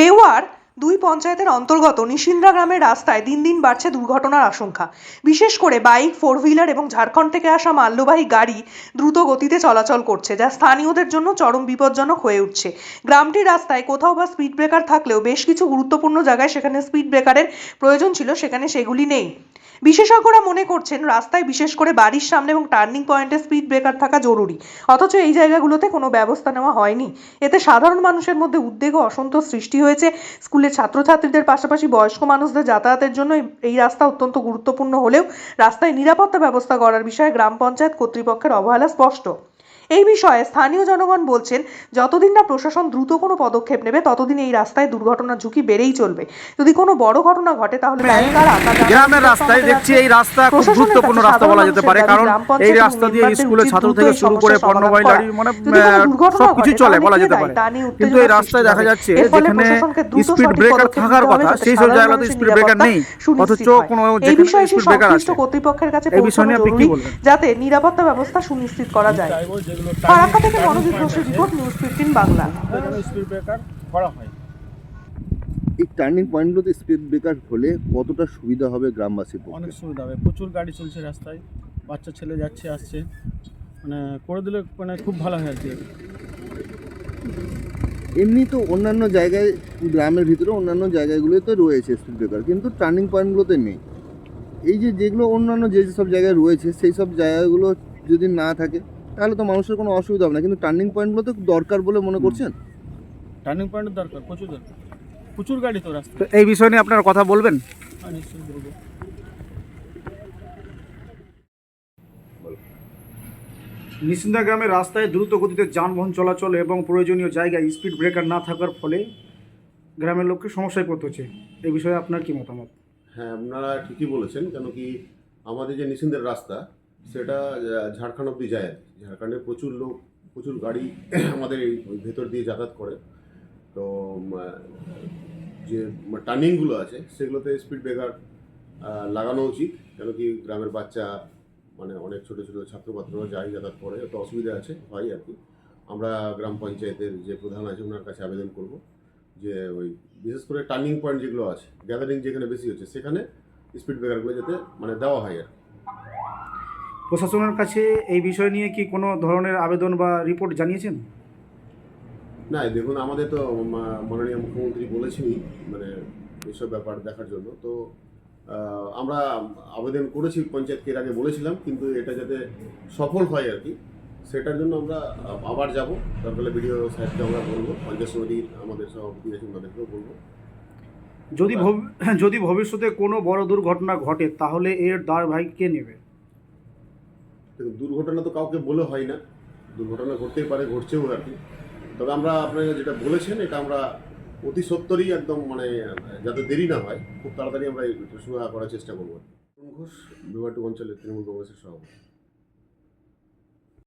বেওয়ার দুই পঞ্চায়েতের অন্তর্গত নিশিন্দ্রা গ্রামের রাস্তায় দিন দিন বাড়ছে দুর্ঘটনার আশঙ্কা। বিশেষ করে বাইক ফোর হুইলার এবং ঝাড়খণ্ড থেকে আসা মাল্যবাহী গাড়ি দ্রুত গতিতে চলাচল করছে, যা স্থানীয়দের জন্য চরম বিপজ্জনক হয়ে উঠছে। গ্রামটির রাস্তায় কোথাও বা স্পিড ব্রেকার থাকলেও বেশ কিছু গুরুত্বপূর্ণ জায়গায় সেখানে স্পিড ব্রেকারের প্রয়োজন ছিল, সেখানে সেগুলি নেই। বিশেষজ্ঞরা মনে করছেন রাস্তায় বিশেষ করে বাড়ির সামনে এবং টার্নিং পয়েন্টে স্পিড ব্রেকার থাকা জরুরি। অথচ এই জায়গাগুলোতে কোনো ব্যবস্থা নেওয়া হয়নি। এতে সাধারণ মানুষের মধ্যে উদ্বেগ ও অসন্তোষ সৃষ্টি হয়েছে। স্কুলের ছাত্রছাত্রীদের পাশাপাশি বয়স্ক মানুষদের যাতায়াতের জন্য এই- রাস্তা অত্যন্ত গুরুত্বপূর্ণ হলেও রাস্তায় নিরাপত্তা ব্যবস্থা করার বিষয়ে গ্রাম পঞ্চায়েত কর্তৃপক্ষের অবহেলা স্পষ্ট। এই বিষয়ে স্থানীয় জনগণ বলছেন যতদিন না প্রশাসন দ্রুত কোনো পদক্ষেপ নেবে ততদিন এই রাস্তায় দুর্ঘটনার ঝুঁকি বেড়েই চলবে। যদি কোনো বড় ঘটনা ঘটে তাহলে যাবে। গ্রামের রাস্তায় দেখছি এই রাস্তা খুব গুরুত্বপূর্ণ রাস্তা বলা যেতে পারে কারণ এই রাস্তা দিয়ে উচিত ছাত্র থেকে শুরু করে সমস্যার পণ্য সমাধান বাইলারি করা। মানে সব কিছু চলে বলা যেতে পারে। কিন্তু এই রাস্তায় দেখা যাচ্ছে যেখানে স্পিড ব্রেকার থাকার কথা সেই সব জায়গাতে স্পিড ব্রেকার নেই অথচ কোনো এই বিষয়ে স্পিড ব্রেকার আছে। কর্তৃপক্ষের কাছে পৌঁছানো কি জরুরি যাতে নিরাপত্তা ব্যবস্থা সুনিশ্চিত করা যায়? ফারাক্কা থেকে মনোজিৎ ঘোষের report news fifteen Bangla. Speed breaker করা হয় এই টার্নিং পয়েন্টগুলোতে স্পিড ব্রেকার হলে কতটা সুবিধা হবে গ্রামবাসীর পক্ষে? অনেক সুবিধা হবে। প্রচুর গাড়ি চলছে রাস্তায়। বাচ্চা ছেলে যাচ্ছে আসছে। মানে করে দিলে মানে খুব ভালো হয় আর কি। এমনি তো অন্যান্য জায়গায় গ্রামের ভিতরে অন্যান্য জায়গাগুলোতে রয়েছে স্পিড ব্রেকার কিন্তু টার্নিং পয়েন্টগুলোতে নেই। এই যে যেগুলো অন্যান্য যে সব জায়গায় রয়েছে সেই সব জায়গাগুলো যদি না থাকে তাহলে তো মানুষের কোনো অসুবিধা হবে না। কিন্তু টার্নিং পয়েন্টগুলো তো দরকার বলে মনে করছেন? টার্নিং পয়েন্টের দরকার প্রচুর দরকার। প্রচুর গাড়ি তো তো এই বিষয় নিয়ে আপনারা কথা বলবেন? হ্যাঁ নিশ্চয়ই বলব। নিশিন্দা গ্রামের রাস্তায় দ্রুত গতিতে যানবাহন চলাচল এবং প্রয়োজনীয় জায়গায় স্পিড ব্রেকার না থাকার ফলে গ্রামের লোককে সমস্যায় পড়তে হচ্ছে। এই বিষয়ে আপনার কি মতামত? হ্যাঁ আপনারা ঠিকই বলেছেন। কেন কি আমাদের যে নিসিন্দের রাস্তা সেটা ঝাড়খণ্ড অব্দি যায় আর কি। ঝাড়খণ্ডে প্রচুর লোক, প্রচুর গাড়ি আমাদের এই ভেতর দিয়ে যাতায়াত করে তো যে টার্নিংগুলো আছে, সেগুলোতে স্পিড ব্রেকার লাগানো উচিত কেন কি গ্রামের বাচ্চা মানে অনেক ছোটো ছোটো ছাত্র ছাত্রছাত্রীরা যাই যাতায়াত করে, তো অসুবিধা আছে, হয় আর কি আমরা গ্রাম পঞ্চায়েতের যে প্রধান আছে, ওনার কাছে আবেদন করব যে, ওই বিশেষ করে টার্নিং পয়েন্ট যেগুলো আছে গ্যাদারিং যেখানে বেশি হচ্ছে, সেখানে স্পিড ব্রেকারগুলো যাতে মানে দেওয়া হয় আর কি। প্রশাসনের কাছে এই বিষয় নিয়ে কি কোনো ধরনের আবেদন বা রিপোর্ট জানিয়েছেন? না দেখুন আমাদের তো মাননীয় মুখ্যমন্ত্রী বলেছেনই মানে এসব ব্যাপার দেখার জন্য। তো আমরা আবেদন করেছি পঞ্চায়েতকে এর আগে বলেছিলাম কিন্তু এটা যাতে সফল হয় আর কি সেটার জন্য আমরা আবার যাব। তারপরে ভিডিও সাহেবকে আমরা বলব পঞ্চায়েত সমিতির আমাদের সভাপতি আছেন তাদেরকেও বলব। যদি যদি ভবিষ্যতে কোনো বড় দুর্ঘটনা ঘটে তাহলে এর দায় ভাই কে নেবে? দেখুন দুর্ঘটনা তো কাউকে বলে হয় না। দুর্ঘটনা ঘটতেই পারে ঘটছেও আর কি। তবে আমরা আপনারা যেটা বলেছেন এটা আমরা অতি সত্তরই একদম মানে যাতে দেরি না হয় খুব তাড়াতাড়ি আমরা এই সুরাহা করার চেষ্টা করব। ঘোষ বিভাটু অঞ্চলের তৃণমূল কংগ্রেসের সভাপতি।